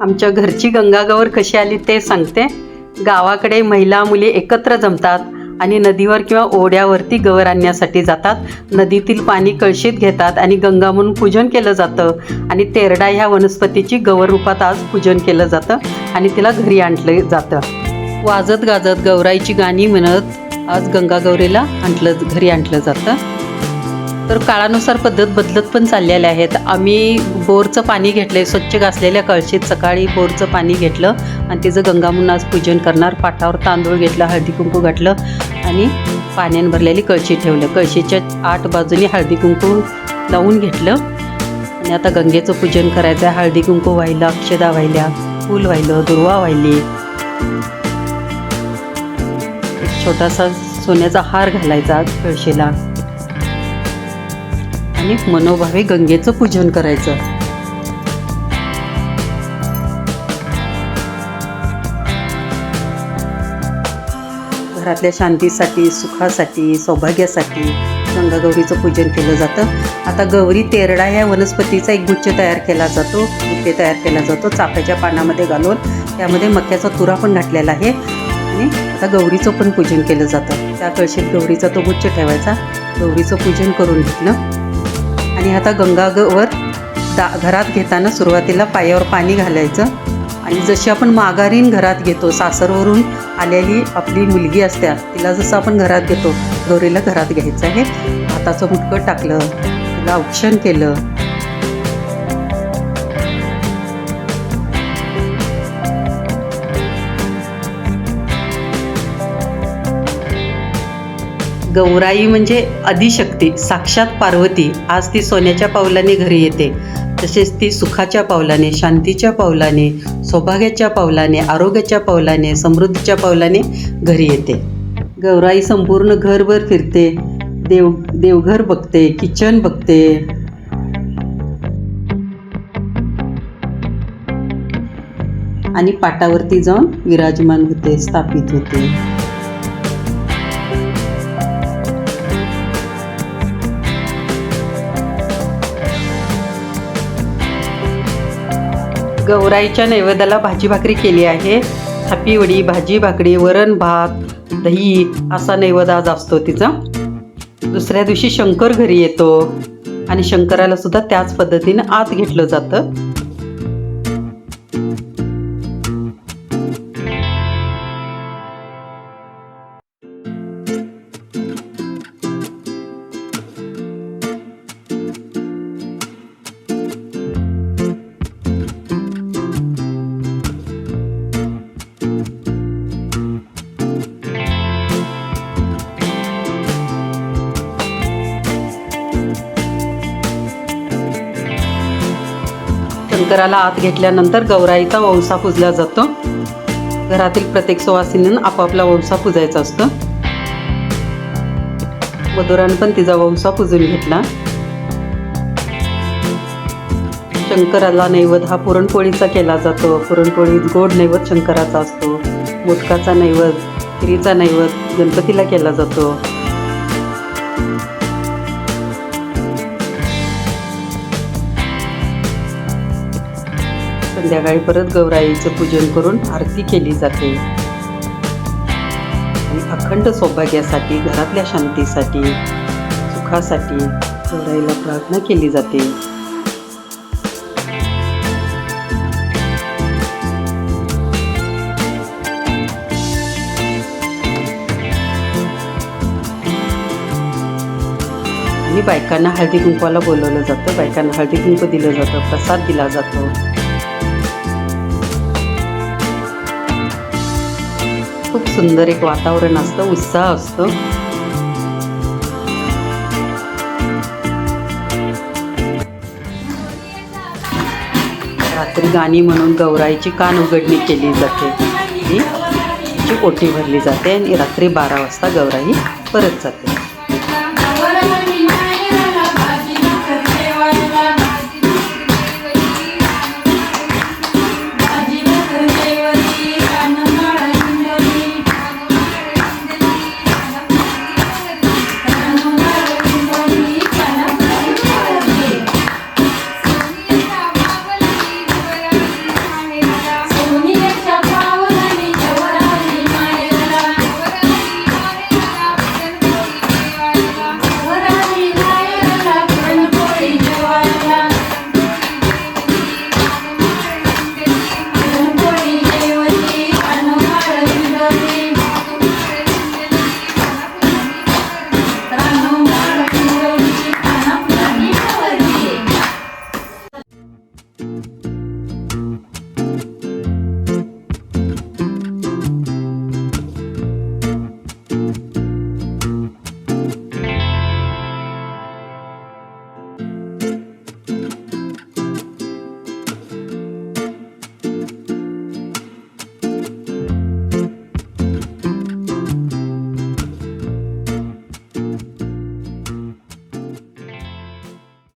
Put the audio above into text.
आमच्या घरची गंगागौर कशी आली ते सांगते. गावाकडे महिला मुली एकत्र जमतात आणि नदीवर किंवा ओढ्यावरती गवर आणण्यासाठी जातात. नदीतील पाणी कळशीत घेतात आणि गंगा म्हणून पूजन केलं जातं. आणि तेरडा ह्या वनस्पतीची गवर रूपात आज पूजन केलं जातं आणि तिला घरी आणलं जातं. वाजत गाजत गौराईची गाणी म्हणत आज गंगागौरीला आणलं घरी आणलं जातं. तर काळानुसार पद्धत बदलत पण चाललेल्या आहेत. आम्ही बोरचं पाणी घेतलं आहे स्वच्छ घासलेल्या कळशीत सकाळी बोरचं पाणी घेतलं आणि तिचं गंगा म्हणून आज पूजन करणार. पाठावर तांदूळ घेतलं हळदी कुंकू घातलं आणि पाण्यानं भरलेली कळशी ठेवलं. कळशीच्या आठ बाजूनी हळदी कुंकू लावून घेतलं आणि आता गंगेचं पूजन करायचं आहे. हळदी कुंकू वाहिलं अक्षदा वाहिल्या फूल वाहिलं दुर्वा वाहिली एक छोटासा सोन्याचा हार घालायचा कळशीला. आणि मनोभावे गंगेचं पूजन करायचं. घरातल्या शांतीसाठी सुखासाठी सौभाग्यासाठी गंगागौरीचं पूजन केलं जातं. आता गौरी तेरडा या वनस्पतीचा एक गुच्छ तयार केला जातो. गुच्छ तयार केला जातो चाफ्याच्या पानामध्ये घालून. त्यामध्ये मक्याचा तुरा पण घातलेला आहे. आणि आता गौरीचं पण पूजन केलं जातं. त्या कळशीत गौरीचा तो गुच्छ ठेवायचा. गौरीचं पूजन करून घेतलं. आणि आता गंगावर दा घरात घेताना सुरुवातीला पायावर पाणी घालायचं. आणि जशी आपण माघारीन घरात घेतो सासरवरून आलेली आपली मुलगी असत्या तिला जसं आपण घरात घेतो गौरीला घरात घ्यायचं आहे. हाताचं मुटकं टाकलं तिला औक्षण केलं गौराई म्हणजे आदिशक्ती साक्षात पार्वती. आज ती सोन्याच्या पावलाने घरी येते. तसेच ती सुखाच्या पावलाने शांतीच्या पावलाने सौभाग्याच्या पावलाने आरोग्याच्या पावलाने समृद्धीच्या पावलाने घरी येते. गौराई संपूर्ण घरभर फिरते. देव देवघर बघते किचन बघते. आणि पाटावरती जाऊन विराजमान होते स्थापित होते. गौराईच्या नैवेद्याला भाजी भाकरी केली आहे. थापी वडी भाजी भाकरी वरण भात दही असा नैवेद्य आज असतो तिचा. दुसऱ्या दिवशी शंकर घरी येतो आणि शंकराला सुद्धा त्याच पद्धतीनं आत घेतलं जातं. शंकराला आत घेतल्यानंतर गौराईचा वंसा पुजला जातो. घरातील प्रत्येक सुवासिनीनं आपापला वंसा पुजायचा असतो. मधुरानं पण तिचा वंसा पुजून घेतला. शंकराला नैवद हा पुरणपोळीचा केला जातो. पुरणपोळीत गोड नैवद शंकराचा असतो. मोदकाचा नैवद खिरीचा नैवद गणपतीला केला जातो. संध्याकाळी परत गौराईचं पूजन करून आरती केली जाते. आणि अखंड सौभाग्यासाठी घरातल्या शांतीसाठी सुखासाठी गौराईला प्रार्थना केली जाते. आणि बायकांना हळदी कुंकवाला बोलवलं जातं. बायकांना हळदी कुंकू दिलं जातं प्रसाद दिला जातो. खूप सुंदर एक वातावरण असतं उत्साह असतो. रात्री गाणी म्हणून गौराईची कान उघडणी केली जाते. ही तिची ओटी भरली जाते आणि रात्री बारा वाजता गौराई परत जाते.